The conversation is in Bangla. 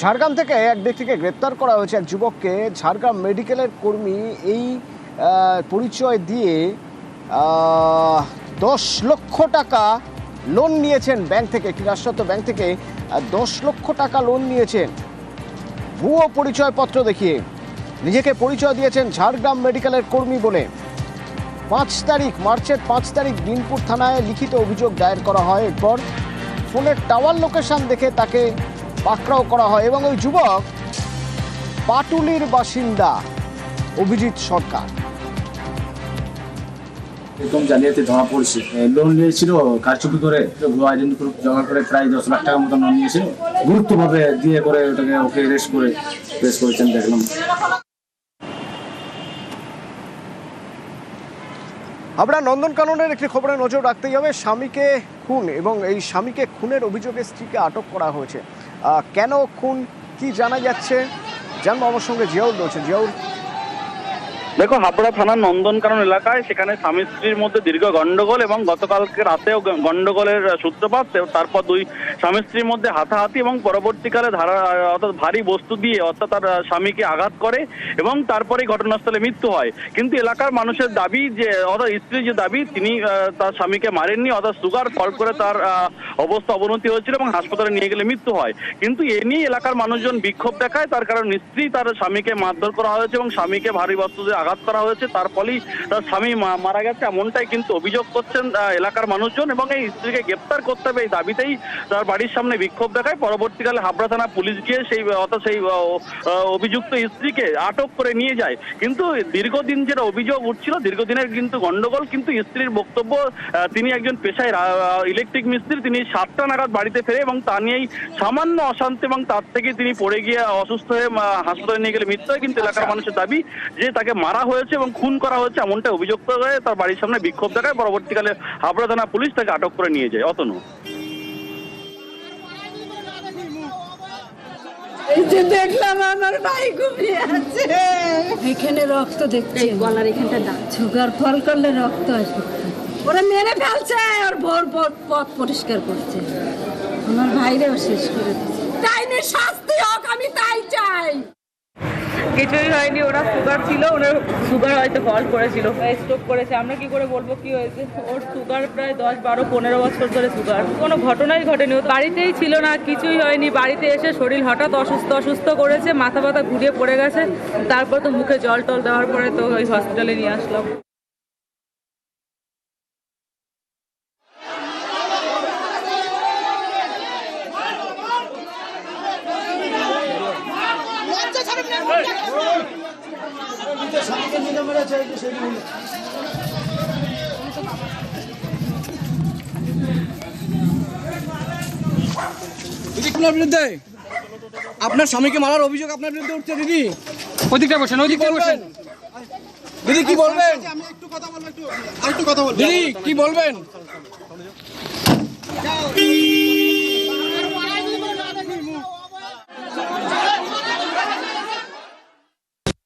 ঝাড়গ্রাম থেকে এক ব্যক্তিকে গ্রেপ্তার করা হয়েছে এক যুবককে। ঝাড়গ্রাম মেডিকেলের কর্মী এই পরিচয় দিয়ে দশ লক্ষ টাকা লোন নিয়েছেন ব্যাংক থেকে, একটি রাষ্ট্রায়ত্ত ব্যাংক থেকে দশ লক্ষ টাকা লোন নিয়েছেন। ভুয়ো পরিচয়পত্র দেখিয়ে নিজেকে পরিচয় দিয়েছেন ঝাড়গ্রাম মেডিকেলের কর্মী বলে। পাঁচ তারিখ, মার্চের পাঁচ তারিখ বিনপুর থানায় লিখিত অভিযোগ দায়ের করা হয়। এরপর ফোনের টাওয়ার লোকেশন দেখে তাকে পাকড়াও করা হয় এবং ওই যুবক পাটুলির বাসিন্দা অভিজিৎ সরকার। এরকম জালিয়াতি ধরা পড়ছে। লোন নিয়েছিল কারচুপি করে ভুয়া আইডেন্টি প্রুফ জমা করে প্রায় দশ লাখ টাকার মতো লোন নিয়েছিল গুরুত্বভাবে দিয়ে করে ওটাকে ওকে রেস্ট করে করেছেন দেখলাম। আমরা নন্দনকাননের একটি খবরে নজর রাখতেই হবে স্বামীকে খুন এবং এই স্বামীকে খুনের অভিযোগে স্ত্রীকে আটক করা হয়েছে। কেন খুন কি জানা যাচ্ছে? জানব আমার সঙ্গে জিয়াউল রয়েছে জিয়াউল দেখো, হাবড়া থানার নন্দনকানন এলাকায় সেখানে স্বামী স্ত্রীর মধ্যে দীর্ঘ গন্ডগোল এবং গতকালকে রাতেও গন্ডগোলের সূত্রপাত তারপর দুই স্বামী স্ত্রীর মধ্যে হাতাহাতি এবং পরবর্তীকালে ধারা অর্থাৎ ভারী বস্তু দিয়ে অর্থাৎ তার স্বামীকে আঘাত করে এবং তারপরেই ঘটনাস্থলে মৃত্যু হয়। কিন্তু এলাকার মানুষের দাবি যে, অর্থাৎ স্ত্রীর যে দাবি, তিনি তার স্বামীকে মারেননি, অর্থাৎ সুগার ফল করে তার অবস্থা অবনতি হয়েছিল এবং হাসপাতালে নিয়ে গেলে মৃত্যু হয়। কিন্তু এ নিয়ে এলাকার মানুষজন বিক্ষোভ দেখায়, তার কারণ স্ত্রী তার স্বামীকে মারধর করা হয়েছে এবং স্বামীকে ভারী বস্তু দিয়ে আঘাত করা হয়েছে। তার ফলেই তার স্বামী মারা গেছে। এমনটাই কিন্তু অভিযোগ করছেন এলাকার মানুষজন এবং এই স্ত্রীকে গ্রেপ্তার করতে হবে এই দাবিতেই তার বাড়ির সামনে বিক্ষোভ দেখায়। পরবর্তীকালে হাবড়া থানা পুলিশ গিয়ে সেই অর্থাৎ সেই অভিযুক্ত স্ত্রীকে আটক করে নিয়ে যায়। কিন্তু দীর্ঘদিন যেটা অভিযোগ উঠছিল দীর্ঘদিনের কিন্তু গন্ডগোল কিন্তু স্ত্রীর বক্তব্য তিনি একজন পেশায় ইলেকট্রিক মিস্ত্রি তিনি সাতটা নাগাদ বাড়িতে ফেরে এবং তা নিয়েই সামান্য অশান্তি এবং তার থেকে তিনি পড়ে গিয়ে অসুস্থ হয়ে হাসপাতালে নিয়ে গেলে মৃত্যু হয়। কিন্তু এলাকার মানুষের দাবি যে তাকে মারা হয়েছে এবং খুন করা হয়েছে এমনটা অভিযোগ হয়ে তার বাড়ির সামনে বিক্ষোভ দেখায়। পরবর্তীকালে হাবড়া থানা পুলিশ তাকে আটক করে নিয়ে যায়। অতনু। এই যে দেখলাম আমার ভাই ঘুমিয়ে আছে। এখানে রক্ত দেখছি এই গলার এখানটা দাগ সুগার ফল করলে রক্ত আসবে। ওরা মেরে ফেলছে আর ভোর ভোর পথ পরিষ্কার করছে। আমার ভাইরেও শেষ করে শাস্তি হোক আমি তাই চাই। কিছুই হয়নি ওরা সুগার ছিল ওনার সুগার হয়তো ফল করেছিল। স্ট্রোক করেছে আমরা কি করে বলব কি হয়েছে? ওর সুগার প্রায় দশ বারো পনেরো বছর ধরে সুগার কোনো ঘটনাই ঘটেনি বাড়িতেই ছিল না কিছুই হয়নি। বাড়িতে এসে শরীর হঠাৎ অসুস্থ অসুস্থ করেছে মাথা পাতা ঘুরিয়ে পড়ে গেছে। তারপর তো মুখে জল টল দেওয়ার পরে তো ওই হসপিটালে নিয়ে আসলাম। আপনার বিরুদ্ধে? আপনার স্বামীকে মারার অভিযোগ আপনার বিরুদ্ধে উঠছে দিদি। ওদিকটা বসেন ওদিকটা বসেন দিদি কি বলবেন? দিদি কি বলবেন?